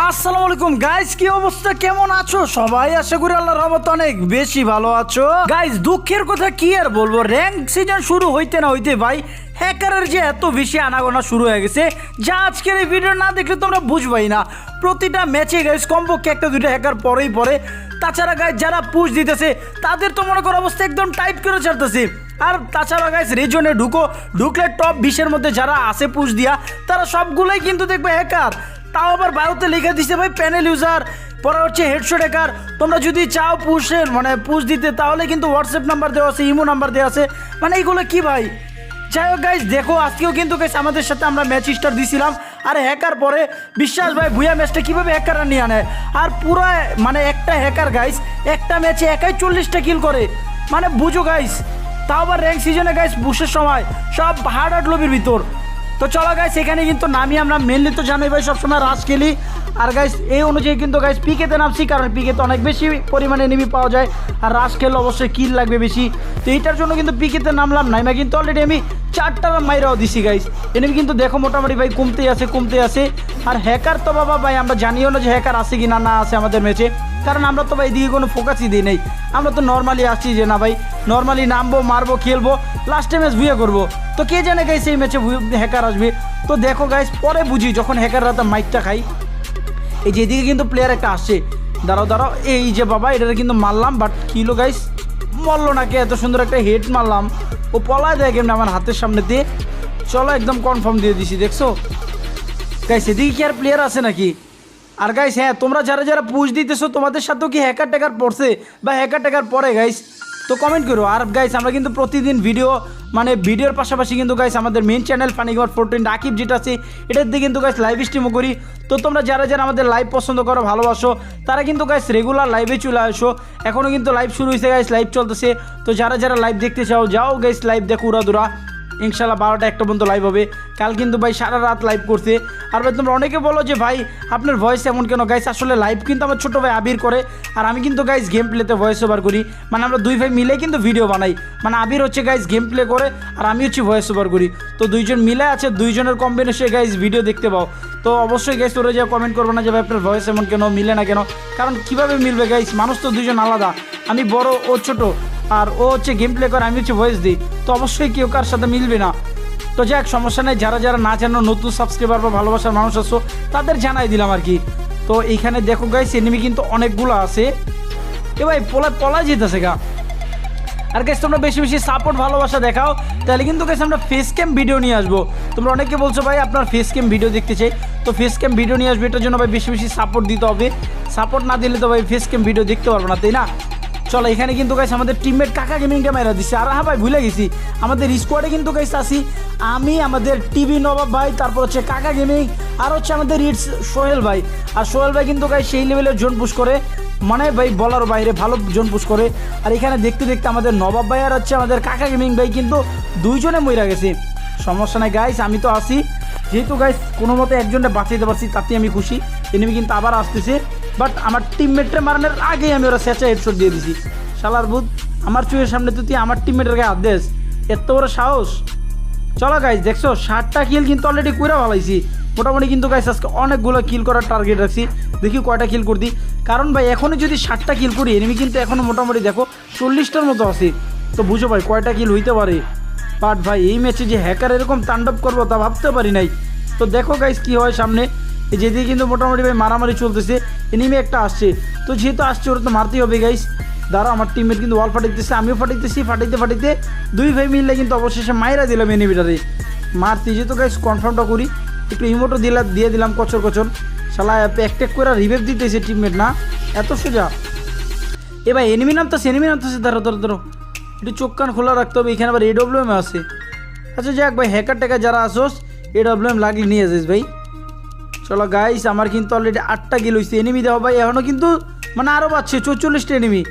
আসসালামু আলাইকুম। গাইস কি অবস্থা? কেমন আছো? সবাই আশা করি আল্লাহর রহমতে অনেক বেশি ভালো আছো। গাইস দুঃখের কথা কি আর বলব? র্যাঙ্ক সিজন শুরু হইতে না হইতে ভাই হ্যাকারের যে এত বেশি আনাগোনা শুরু হয়ে গেছে, যা আজকের এই ভিডিও না দেখলে তোমরা বুঝবাই না। প্রতিটা ম্যাচে গাইস কমপক্ষে একটা দুটো হ্যাকার পরেই পরে তাছাড়া গাইস যারা পুশ দিতেছে, তাদের তো মনে করো অবস্থা একদম টাইট করে ছাড়তেছে। আর তাছাড়া গাইস রিজনে ঢুকো, ঢুকলে টপ বিশের মধ্যে যারা আসে পুশ দিয়া, তারা সবগুলোই কিন্তু দেখবে হ্যাকার তাও আবার বায়ুতে লিখে দিছে ভাই প্যানেল ইউজার পরে হচ্ছে হেডশট হ্যাকার তোমরা যদি চাও পুষের মানে পুশ দিতে, তাহলে কিন্তু হোয়াটসঅ্যাপ নাম্বার দেওয়া আছে ইমো নাম্বার দেওয়া আছে। মানে এইগুলো কি ভাই? যাই হোক গাইজ দেখো, আজকেও কিন্তু গাইস আমাদের সাথে আমরা ম্যাচ স্টার দিছিলাম। আর হ্যাকার পরে, বিশ্বাস ভাই, ভুয়া ম্যাচটা কীভাবে হ্যাকাররা নিয়ে আনে? আর পুরো মানে একটা হ্যাকার গাইস একটা ম্যাচে একাই চল্লিশটা কিল করে। মানে বুঝো গাইস তাও আবার র্যাঙ্ক সিজনে গাইস বুশের সময়। সব হার্ড হার্ড লবির ভিতর। তো চলো গাইস এখানে কিন্তু নামি আমরা মেনলি তো জানোই ভাই, সবসময় রাশ খেলি। আর গাইস এই অনুযায়ী কিন্তু গাইস পিকেতে নামছি, কারণ পিকেতে অনেক বেশি পরিমাণে এনিমি পাওয়া যায়। আর রাশ খেলে অবশ্যই কিল লাগবে বেশি। তো এইটার জন্য কিন্তু পিকেতে নামলাম, নাইমা কিন্তু অলরেডি আমি চারটা মাইরাও দিছি গাইস এনিমি কিন্তু দেখো মোটামুটি ভাই, কমতেই আছে কমতে আছে। আর হ্যাকার তো বাবা ভাই, আমরা জানিও না যে হ্যাকার আছে কি না না আছে আমাদের ম্যাচে কারণ আমরা তো ভাই এদিকে কোনো ফোকাসই দিই নেই। আমরা তো নর্মালি আসছি যে না ভাই নর্মালি নামবো, মারবো, খেলব লাস্টে ম্যাচ ভুয়ে করব। তো কে জানে গাইস এই ম্যাচে হ্যাকার আসবে? তো দেখো গাইস পরে বুঝি যখন হ্যাকাররা তার মাইকটা খাই এই যে এদিকে কিন্তু প্লেয়ার একটা আসছে। দাঁড়াও দাঁড়াও, এই যে বাবা এটা কিন্তু মারলাম বাট কিলো গাইস মরলো নাকি এত সুন্দর একটা হেড মারলাম। ও পলায় দেয় কেমন আমার হাতের সামনে দিয়ে। চলো একদম কনফার্ম দিয়ে দিছি, দেখছ? গাইস এদিকে কি আর প্লেয়ার আছে নাকি? আর গাইস হ্যাঁ তোমরা যারা যারা পুষ দিতেছো, তোমাদের সাথেও কি হ্যাকার ট্যাকার পড়ছে? বা হ্যাকার ট্যাকার পড়ে গাইস তো কমেন্ট করো। আর গাইস আমরা কিন্তু প্রতিদিন ভিডিও মানে ভিডিওর পাশাপাশি কিন্তু গাইস আমাদের মেন চ্যানেল ফানিগর ফোরটিন রাকিব যেটা আছে, এটার দিয়ে কিন্তু গাইস লাইভ স্ট্রিমও করি। তো তোমরা যারা যারা আমাদের লাইভ পছন্দ করো, ভালোবাসো, তারা কিন্তু গাইস রেগুলার লাইভে চলে আসো। এখনও কিন্তু লাইভ শুরু হয়েছে গাইস লাইভ চলতেছে। তো যারা যারা লাইভ দেখতে চাও, যাও গাইস লাইভ দেখো, উড়াদুরা। ইনশাল্লাহ বারোটা একটা পর্যন্ত লাইভ হবে। কাল কিন্তু ভাই সারা রাত লাইভ করছে। আর ভাই তোমরা অনেকে বলো যে ভাই, আপনার ভয়েস এমন কেন? গাইস আসলে লাইভ কিন্তু আমার ছোটো ভাই আবির করে। আর আমি কিন্তু গাইস গেম প্লেতে ভয়েস ওভার করি। মানে আমরা দুই ভাই মিলে কিন্তু ভিডিও বানাই। মানে আবির হচ্ছে গাইস গেম প্লে করে, আর আমি হচ্ছে ভয়েস ওভার করি। তো দুইজন মিলে আছে, দুইজনের কম্বিনেশনে গাইস ভিডিও দেখতে পাও। তো অবশ্যই গাইস তোরা যা কমেন্ট করব না যে ভাই আপনার ভয়েস এমন কেন? মিলে না কেন? কারণ কীভাবে মিলবে গাইস মানুষ তো দুইজন আলাদা। আমি বড় ও ছোট। আর ও হচ্ছে গেম প্লে করে, আমি হচ্ছে ভয়েস দিই। তো অবশ্যই কেউ কার সাথে মিলবে না। তো যাক, সমস্যা নেই, যারা যারা না জানো, নতুন সাবস্ক্রাইবার বা ভালোবাসার মানুষ আসো তাদের জানাই দিলাম আর কি। তো এইখানে দেখো গাইস এনিমি কিন্তু অনেকগুলো আছে। এ ভাই, পলা পলা যেতেছে গা। আর গাইস তোমরা বেশি বেশি সাপোর্ট ভালোবাসা দেখাও, তাহলে কিন্তু গাইস আমরা ফেস ক্যাম ভিডিও নিয়ে আসব। তোমরা অনেকে বলছো ভাই, আপনার ফেস ক্যাম ভিডিও দেখতে চাই। তো ফেস ক্যাম ভিডিও নিয়ে আসবে, এটার জন্য ভাই বেশি বেশি সাপোর্ট দিতে হবে। সাপোর্ট না দিলে তো ভাই ফেস ক্যাম ভিডিও দেখতে পারব না, তাই না? চলো, এখানে কিন্তু গাইস আমাদের টিমমেট কাকা গেমিং মেরা দিচ্ছে আর হ্যাঁ ভাই, ভুলে গেছি। আমাদের স্কোয়াডে কিন্তু গাইস আসি আমি, আমাদের টিভি নবাব ভাই, তারপর হচ্ছে কাকা গেমিং আর হচ্ছে আমাদের ইটস সোহেল ভাই। আর সোহেল ভাই কিন্তু গাইস সেই লেভেলের জোন পুশ করে। মানে ভাই, বলার বাইরে ভালো জোন পুশ করে। আর এখানে দেখতে দেখতে আমাদের নবাব ভাই আর হচ্ছে আমাদের কাকা গেমিং ভাই কিন্তু দুইজনে মইরা গেছে। সমস্যা নাই গাইস আমি তো আসি যেহেতু গাইস কোনো মতে একজনটা বাঁচাইতে পারছি তাতে আমি খুশি। এনিমি কিন্তু আবার আসতেছে। বাট আমার টিমমেটরে মারানোর আগেই আমি ওরা স্যাচা হেডশট দিয়ে দিছি। শালার বুধ আমার চুয়ের সামনে তুই আমার টিমমেটের গায়ে হাত দেস, এত বড় সাহস। চলো গাইস দেখছ, ষাটটা কিল কিন্তু অলরেডি কুইরা ভালাইছি মোটামুটি কিন্তু গাইস আজকে অনেকগুলো কিল করার টার্গেট রাখছি। দেখি কয়টা কিল করতি কারণ ভাই, এখনই যদি ষাটটা কিল করি এনিমি কিন্তু এখনও মোটামুটি দেখো, চল্লিশটার মতো আছে। তো বুঝো ভাই, কয়টা কিল হইতে পারে? বাট ভাই, এই ম্যাচে যে হ্যাকার এরকম তাণ্ডব করব তা ভাবতে পারি নাই। তো দেখো গাইস কি হয় সামনে। যেদিকে কিন্তু মোটামুটি ভাই মারামারি চলতেছে। এনিমি একটা আসছে। তো যেহেতু আসছে, ওরা তো মারতেই হবে গাইস দাঁড়া আমার টিমমেট কিন্তু ওয়াল ফাটাইতেছে আমিও ফাটাইতেছি ফাটাইতে ফাটাইতে দুই ভাই মিললে কিন্তু অবশেষে মাইরা দিলাম এনিমিটারে মারতে যেহেতু গাইস কনফার্মটা করি। একটু ইমোটো দিলাম দিয়ে দিলাম কচর কচর। শালা প্যাক ট্যাক করে রিভেভ দিতেছে টিমমেট না? এত সোজা। এ ভাই এনিমি নামতেছে এনিমি নামতেছে, ধরো ধরো ধরো। একটু চোখ কান খোলা রাখতে হবে, এখানে আবার এডব্লিউএম আছে। আচ্ছা যাক ভাই হ্যাকার ট্যাকার যারা আসোস এডব্লিউএম লাগলে নিয়ে যাস ভাই। চলো গাইস আমার কিন্তু অলরেডি আটটা গিল হয়েছে এনিমি দেওয়া ভাই এখনও কিন্তু মানে আরও পাচ্ছে চৌচল্লিশটা এনিমি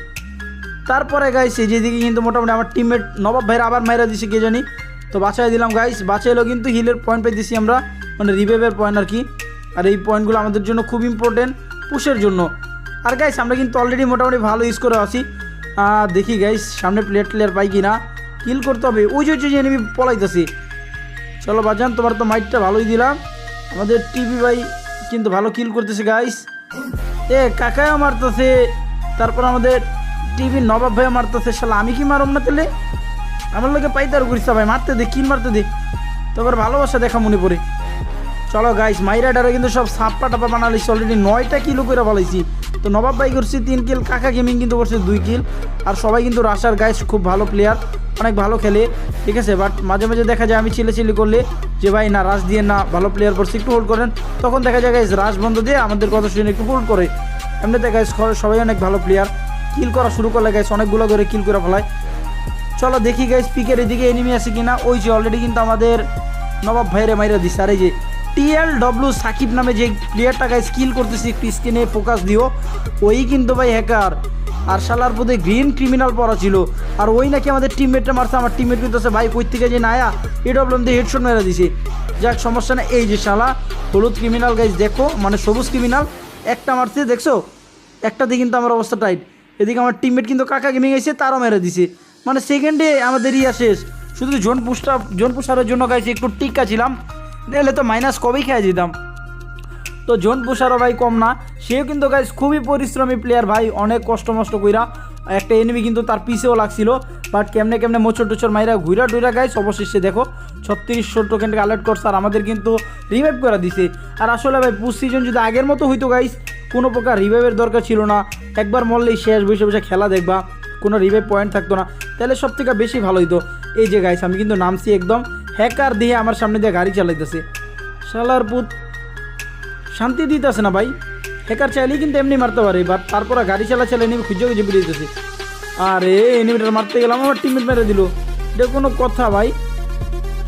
তারপরে গাইস এই যেদিকে কিন্তু মোটামুটি আমার টিমমেট নবাব ভাইরা আবার মাইরা দিছে, কে জানি। তো বাঁচাই দিলাম গাইস বাঁচাইলো কিন্তু হিলের পয়েন্ট পেয়ে দিছি আমরা মানে রিভেভের পয়েন্ট আর কি আর এই পয়েন্টগুলো আমাদের জন্য খুব ইম্পর্টেন্ট পুশের জন্য। আর গাইস আমরা কিন্তু অলরেডি মোটামুটি ভালো ইউজ করে আসি দেখি গাইস সামনে প্লেয়ার প্লেয়ার পাই কি না কিল করতে হবে, ওই যে এনিমি পলাইতেছি। চলো বাজান, তোমার তো মাইকটা ভালোই দিলাম। আমাদের টিভি ভাই কিন্তু ভালো কিল করতেছে গাইস এ কাকাও মারতেছে। তারপর আমাদের টিভি নবাব ভাইও মারতেছে। শালা, আমি কি মারম না তাহলে? আমার লোকে পাইতার করিস ভাই, মারতে দে কিল মারতে দে। তোর ভালোবাসা দেখা মনে পড়ে। চলো গাইস মাইরাডারে কিন্তু সব সাপ্পা টাপা বানালিছি। অলরেডি নয়টা কিলো করে ফেলাইছি। তো নবাব ভাই করছি তিন কিল, কাকা গেমিং কিন্তু করছে দুই কিল। আর সবাই কিন্তু রাশার গাইস খুব ভালো প্লেয়ার অনেক ভালো খেলে। ঠিক আছে বাট মাঝে মাঝে দেখা যায় আমি চিলে চিলি করলে যে ভাই না, রাশ দিয়ে না ভালো প্লেয়ার করছি, একটু হোল্ড করেন। তখন দেখা যায় গাইস রাশ বন্ধ দিয়ে আমাদের কথা শুনে একটু হোল্ড করে। এমনিতে গাইস সবাই অনেক ভালো প্লেয়ার কিল করা শুরু করলে গাইস অনেকগুলো করে কিল করে ফেলায়। চলো দেখি গাইস পিকের এদিকে এনিমি আছে কিনা। ওই যে অলরেডি কিন্তু আমাদের নবাব ভাইরে মাইরা দিছে। আর এই যে টিএল ডব্লিউ সাকিব নামে যে প্লেয়ারটা গাইস কিল করতেছি একটু স্ক্রিনে ফোকাস দিও, ওই কিন্তু ভাই হ্যাকার আর শালার পদে গ্রিন ক্রিমিনাল পড়া ছিল। আর ওই নাকি আমাদের টিমমেটটা মারছে, আমার টিমমেট কিন্তু আছে, ভাই কই থেকে যে নায়া এ ডব্লিউ দিয়ে হেডশট মেরে দিছে। যাক, সমস্যা না এই যে শালা, হলুদ ক্রিমিনাল গাইস দেখো মানে সবুজ ক্রিমিনাল একটা মারছে, দেখছ? একটাতে কিন্তু আমার অবস্থা টাইট এদিকে আমার টিমমেট কিন্তু কাকা গেমিং এসে তারও মেরে দিছে। মানে সেকেন্ডে আমাদের ইয়া শেষ। শুধু জোন পুষটা জোন পুষারের জন্য গাইছে একটু টিক্কা ছিলাম। নাহলে তো মাইনাস কবেই খেয়ে যেতাম। তো জোন পুষারও ভাই কম না, সেও কিন্তু গাইস খুবই পরিশ্রমী প্লেয়ার ভাই, অনেক কষ্ট মষ্ট কইরা। একটা এনিমি কিন্তু তার পিছেও লাগছিল বাট কেমনে কেমনে মোচর টোচর মাইরা ঘুরা টুইরা গাইস অবশেষে দেখো, ছত্রিশশো টোকেনকে কালেক্ট করছে আর আমাদের কিন্তু রিভাইভ করে দিছে। আর আসলে ভাই, পুষ সিজন যদি আগের মতো হইতো গাইস কোনো প্রকার রিভাইভের দরকার ছিল না। একবার মরলেই শেষ, বসে বসে খেলা দেখবা, কোনো রিভাইভ পয়েন্ট থাকতো না। তাহলে সব থেকে বেশি ভালো হইতো। এই যে গাইস আমি কিন্তু নামছি একদম। হ্যাকার দিয়ে আমার সামনে দিয়ে গাড়ি চালাইতেছে। শালার পুত, শান্তি দিতেছে না ভাই। হ্যাকার চাইলেই কিন্তু এমনি মারতে পারে বাট তারপরে গাড়ি চালা চালা এনিমি খুঁজে খুঁজে বেরিয়েছে আরে এনিমিটার মারতে গেলাম আমার টিমমেট মেরে দিল। এটা কোনো কথা ভাই।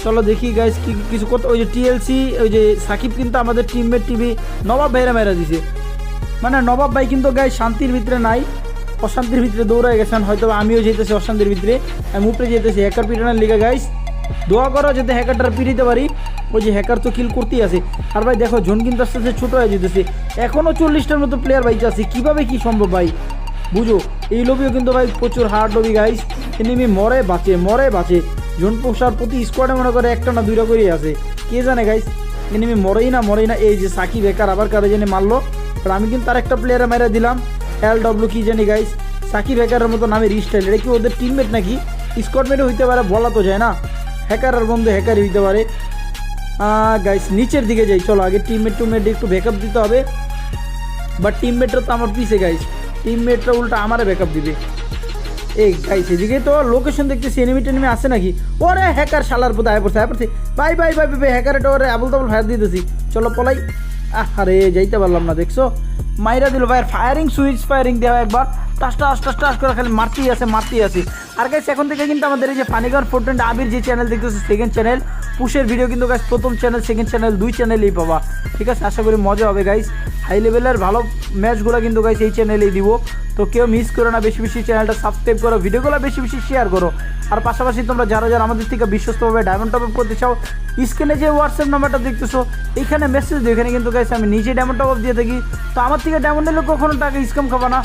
চলো দেখি গাইস কি কিছু কথা ওই যে টিএলসি ওই যে সাকিব কিন্তু আমাদের টিমমেট টিভি নবাব ভাইরা মেরা দিছে। মানে নবাব ভাই কিন্তু গাই শান্তির ভিতরে নাই, অশান্তির ভিতরে দৌড়ায় গেছেন হয়তো আমিও যেতেছি অশান্তির ভিতরে, আমি উপরে যেতেছি, হ্যাকার পিটানোর লিগে গাইস দোয়া করো যাতে হ্যাকারটার পিটিতে পারি। ওই যে হ্যাকার তো কিল করতেই আছে। আর ভাই দেখো জন কিন্তু আস্তে আস্তে ছোটো হয়ে যেতেছে। এখনও চল্লিশটার মতো প্লেয়ার বাইক আছে কীভাবে কি সম্ভব ভাই? বুঝো, এই লবিও কিন্তু ভাই প্রচুর হার্ড লবি গাইস এনিমি মরে, বাঁচে মরে, বাঁচে। জন পোষার প্রতি স্কোয়াডে মনে করে একটা না দুইটা করেই আছে। কে জানে গাইস এনিমি মরেই না মরেই না। এই যে সাকি বেকার আবার কারও জানি মারলো। আর আমি কিন্তু তার একটা প্লেয়ারে মেরে দিলাম। এল ডব্লিউ কি জানি গাইস সাকি হ্যাকারের মতো নামের স্টাইল এটা কি ওদের টিমমেট নাকি? স্কোয়াডমেটও হইতে পারে, বলা তো যায় না। হ্যাকার আর বন্ধু হ্যাকারই হইতে পারে। গাইস নিচের দিকে যাই, চলো, আগে টিমমেট টুমমেট একটু ব্যাকআপ দিতে হবে। বাট টিমমেটরা তো আমার পিছে গাইস টিমমেটরা উল্টা আমারে ব্যাকআপ দিবে। এই গাইস এদিকে তো লোকেশন দেখতেছি এনিমি টেনিমি আছে নাকি? ওরে, হ্যাকার শালার আয় পড়ছে আয় পড়ছে। Bye bye bye bye hacker এটা ওরে আবুল তাবুল ফায়ার দিতেছি। চলো, পলাই। আহ আরে যাইতে পারলাম না, দেখছ? মাইরা দিল ভাই ফায়ারিং সুইচ ফায়ারিং দেওয়া একবার। টাস টাস টাস টাস করে খালি মারতেই আছে মারতেই আছে। আর গাইস এখন থেকে কিন্তু আমাদের এই যে ফানিগার ফোরটেন্ট আবির যে চ্যানেল দেখতেছে সেকেন্ড চ্যানেল পুশের ভিডিও কিন্তু গাইস প্রথম চ্যানেল সেকেন্ড চ্যানেল দুই চ্যানেলেই পাবা। ঠিক আছে? আশা করি মজা হবে গাইস হাই লেভেলের ভালো ম্যাচগুলো কিন্তু গাইস এই চ্যানেলেই দিব। তো কেউ মিস করো না, বেশি বেশি চ্যানেলটা সাবস্ক্রাইব করো ভিডিওগুলো বেশি বেশি শেয়ার করো। আর পাশাপাশি তোমরা যারা যারা আমাদের থেকে বিশ্বস্তভাবে ডায়মন্ড টপ করতে চাও, স্ক্রিনে যে হোয়াটসঅ্যাপ নাম্বারটা দেখতেছো, এখানে মেসেজ দিও। এখানে কিন্তু গাইস আমি নিজে ডায়মন্ড টপ দিয়ে থাকি। তো আমার থেকে ডায়মন্ড নিলে কখনো টাকা স্ক্যাম খাবা না।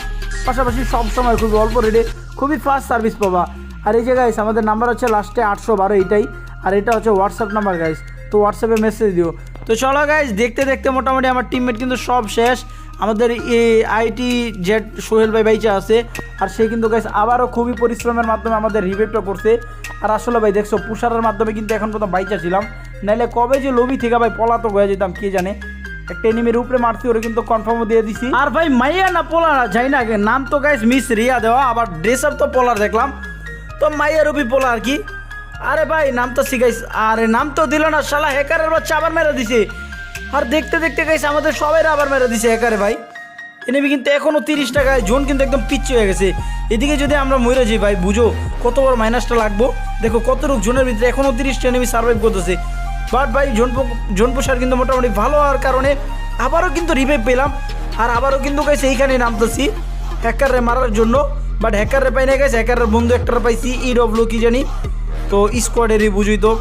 পাশাপাশি সব সময় খুবই অল্প রেটে খুবই ফাস্ট সার্ভিস পাবা। আর এই যে গাইস আমাদের নাম্বার হচ্ছে লাস্টে আটশো বারো এইটাই, আর এটা হচ্ছে হোয়াটসঅ্যাপ নাম্বার গাইস তো হোয়াটসঅ্যাপে মেসেজ দিও। তো চলো গাইস দেখতে দেখতে মোটামুটি আমার টিমমেট কিন্তু সব শেষ। আমাদের এই আইটি জেড সোহেল ভাই বাইচা আছে, আর সে কিন্তু গাইস আবারও খুবই পরিশ্রমের মাধ্যমে আমাদের রিভাইভটা করছে। আর আসলে ভাই, দেখছ, পুষারের মাধ্যমে কিন্তু এখন পর্যন্ত বাইচা ছিলাম। নাইলে কবে যে লবি থেকে ভাই পলাতক হয়ে যেতাম, কে জানে? একটা এনিমির উপরে মারছি, ওরে কিন্তু কনফার্মও দিয়ে দিছি। আর ভাই, মাইয়া না পোলার, যাই না নাম তো গাইস মিস রিয়া দেওয়া, আবার ড্রেস তো পোলার দেখলাম। তো মাইয়া রবি পোলা আর কি। আরে ভাই, নাম তো শিখাইস, আরে নাম তো দিল না, শালা হ্যাকারের বাচ্চা আবার মেরে দিছে। আর দেখতে দেখতে গাইস আমাদের সবাই আবার মেরে দিছে হ্যাকারে ভাই। এনেমি কিন্তু এখনও তিরিশ টাকায়, জোন কিন্তু একদম পিচ্ছি হয়ে গেছে। এদিকে যদি আমরা মরে যাই ভাই, বুঝো কত বড় মাইনাসটা লাগবো। দেখো কত রোগ জোনের ভিতরে এখনও তিরিশটা এনেমি সার্ভাইভ করতেছে। বাট ভাই জোন জোন পোষার কিন্তু মোটামুটি ভালো হওয়ার কারণে আবারও কিন্তু রিভাইভ পেলাম। আর আবারও কিন্তু গাইছে এইখানে নামতেছি। হ্যাকারে মারার জন্য। বাট হ্যাকারে পাই না গেছে হ্যাকারের বন্ধু একটা পাইছি ই ডব্লিউ কি জানি। তো স্কোয়াডেরই বুঝুই তো।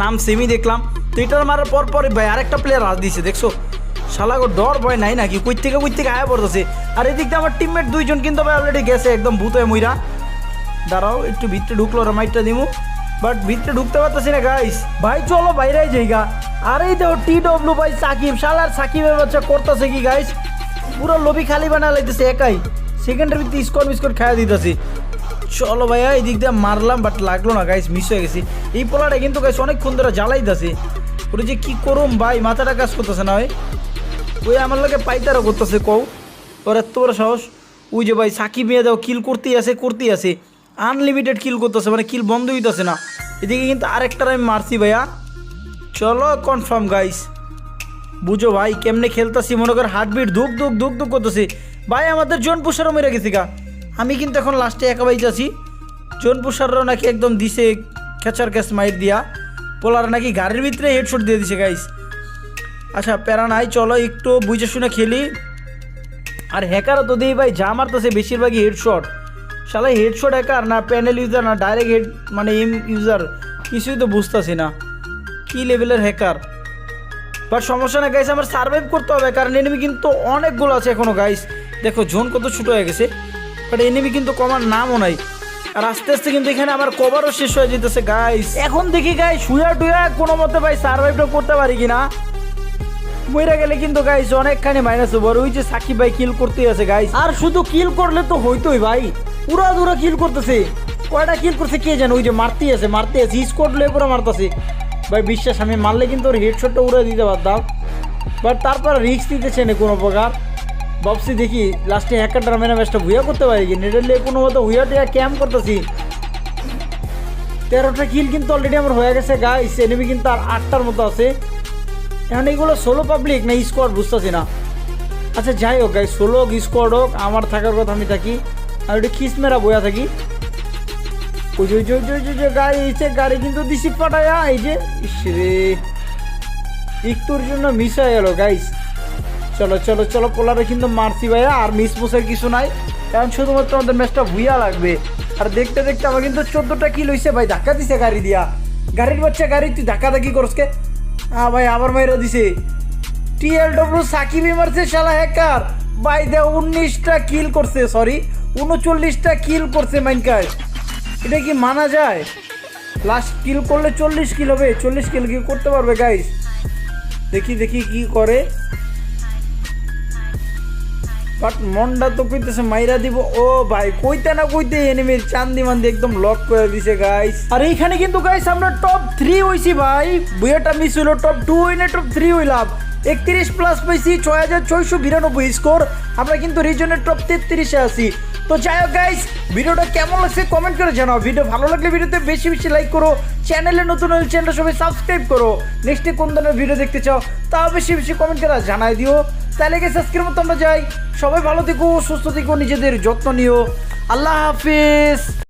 নাম সেমি দেখলাম। তো এটার মারার পর পরে ভাই, আরেকটা প্লেয়ার হাত দিয়েছে দেখছ? শালাগো ডর ভয় নাই নাকি? কই থেকে কই থেকে আয়া পড়তেছে। আর এদিক দিয়ে আমার টিমমেট দুইজন কিন্তু ভাই অলরেডি গেছে, একদম ভূত হয়ে মইরা। দাঁড়াও, একটু ভিতরে ঢুকলো মাইটটা দিমু। বাট ভিতরে ঢুকতে পারতেছি না গাইস ভাই, চলো বাইরে যাইগা। আর এই দেখো টি ডব্লিউ ভাই, সাকিব, শালার সাকিবের বাচ্চা করতেছে কি গাইস পুরো লবি খালি বানা লাইতেছে একাই। সেকেন্ডের ভিতরে স্কোর বিস্কোর খাইয়া দিতেছি। চলো ভাইয়া এই দিক দিয়ে মারলাম বাট লাগল না গাইস মিস হয়ে গেছি। এই পোলাটা কিন্তু গাইস অনেকক্ষণ ধরে জ্বালাইতেছে। ওরে যে কি করুম ভাই, মাথাটা কাজ করতেছে না ভাই ওই আমার লোকে পাইতারও করতেছে, কও। ওর এত বড় সাহস। ওই যে ভাই, সাকিব মেয়ে দাও কিল করতেই আছে করতেই আছে। আনলিমিটেড কিল করতেছে মানে কিল বন্ধ হইতেছে না। এদিকে কিন্তু আরেকটার আমি মারছি ভাইয়া। চলো কনফার্ম গাইস বুঝো ভাই কেমনে খেলতেছি, মনে কর হার্টবিট ধুক ধুক ধুক ধুক করতেছে। ভাই, আমাদের জোন পুষারও মেরে গেছি গা। আমি কিন্তু এখন লাস্টে একা বাইজ আছি। জোন পুষারও নাকি একদম দিছে খেচার ক্যাচ মাইর দিয়া। পোলার নাকি গাড়ির ভিতরে হেডশট দিয়ে দিছে গাইস আচ্ছা প্যারা নাই, চলো একটু বুঝে শুনে খেলি। আর হ্যাকারও তো দিই ভাই, যা মারতেছে বেশিরভাগই হেডশট শালা হেডশট হ্যাকার না প্যানেল ইউজার না ডাইরেক্ট হেড মানে এম ইউজার কিছুই তো বুঝতেছি না। কী লেভেলের হ্যাকার বাট সমস্যা না গাইস আমার সার্ভাইভ করতে হবে, কারণ এনিমি কিন্তু অনেকগুলো আছে এখনও গাইস দেখো জোন কত ছোটো হয়ে গেছে বাট এনিমি কিন্তু কমার নামও নাই। আর আস্তে আস্তে কিন্তু এখানে আমার কভারও শেষ হয়ে যেতেছে গাইস এখন দেখি গাইস শুয়া টুয়া কোনো মতে, ভাই সার্ভাইভটা করতে পারি কিনা? মইরা গেলে কিন্তু গাইস অনেকখানি মাইনাস ওভার ওই যে সাকিব ভাই কিল করতেই আছে গাইস আর শুধু কিল করলে তো হইতোই, ভাই। পুরা দুরা কিল করতেছে। কয়টা কিল করছে কে জানে? ওই যে মারতেই আছে মারতে আছে। স্কোয়াড লয়ে পুরো মারতেছে। ভাই, বিশ্বাস, আমি মারলে কিন্তু ওর হেডশটটা উড়ে দিতে পারতাম। বাট তারপর রিস্ক দিতেছে না কোনো প্রকার। ভাবছি দেখি লাস্টে হ্যাকারটা মেনে ম্যাচটা ভুয়া করতে পারি কি? নেটের লিয়ে কোনো মতো হুইয়া টুয়া ক্যাম্প করতেছি। তেরোটা কিল কিন্তু অলরেডি আমার হয়ে গেছে গাইস এনিমি কিন্তু আর আটটার মতো আছে। এখন এগুলো সোলো পাবলিক না স্কোয়াড বুঝতেছি না। আচ্ছা যাই হোক গাই সোলো হোক স্কোয়াড হোক, আমার থাকার কথা আমি থাকি। আর ওটা খিস মেরা বয়া থাকি। ওই যে যে যে গাড়ি গাড়ি কিন্তু দিছি পাঠায়া এই যে, ইস রে। একটুর জন্য মিস হয়ে গেল গাইস চলো চলো চলো, পোলারে কিন্তু মারছি ভাইয়া, আর মিস মুসের কিছু নাই। কারণ শুধুমাত্র আমাদের ম্যাচটা ভুইয়া লাগবে। আর দেখতে দেখতে আমার কিন্তু চোদ্দোটা কিল হয়েছে ভাই, ধাক্কা দিছে গাড়ি দিয়া। গাড়ির বাচ্চা, গাড়ি, তুই ধাক্কা ধাক্কি করসকে হ্যাঁ ভাই, আবার মাইরা দিছে। টিএলডব্লিউ সাকিবই মারছে, শালা হ্যাকার ভাই দে উনিশটা কিল করছে সরি উনচল্লিশটা কিল করছে মাইনকার এটা কি মানা যায়? লাস্ট কিল করলে চল্লিশ কিল হবে, চল্লিশ কিল কি করতে পারবে গাইস দেখি দেখি কি করে। বাট মনটা তো কইতেছে মাইরা দিব। ও ভাই, কইতে না কইতে এনিমির চান্দি মান্দি একদম লক করে দিছে গাইস আর এইখানে কিন্তু গাইস আমরা টপ থ্রি হইছি, ভাই। বুয়েটা মিস হইল টপ টু হইনে টপ থ্রি হইলাম। একত্রিশ প্লাস পাইছি, ছয় হাজার ছয়শো বিরানব্বই স্কোর আমরা কিন্তু রিজনের টপ তেত্রিশে আছি। তো যাই হোক গাইস ভিডিওটা কেমন লাগছে কমেন্ট করে জানাও। ভিডিও ভালো লাগলে ভিডিওতে বেশি বেশি লাইক করো। চ্যানেলে নতুন হলে চ্যানেলটা সবাই সাবস্ক্রাইব করো। নেক্সটে কোন ধরনের ভিডিও দেখতে চাও, তাও বেশি বেশি কমেন্ট করে জানাই দিও। তাহলে গেছে আজকের মতো আমরা যাই। সবাই ভালো থেকো, সুস্থ থেকো, নিজেদের যত্ন নিও। আল্লাহ হাফিজ।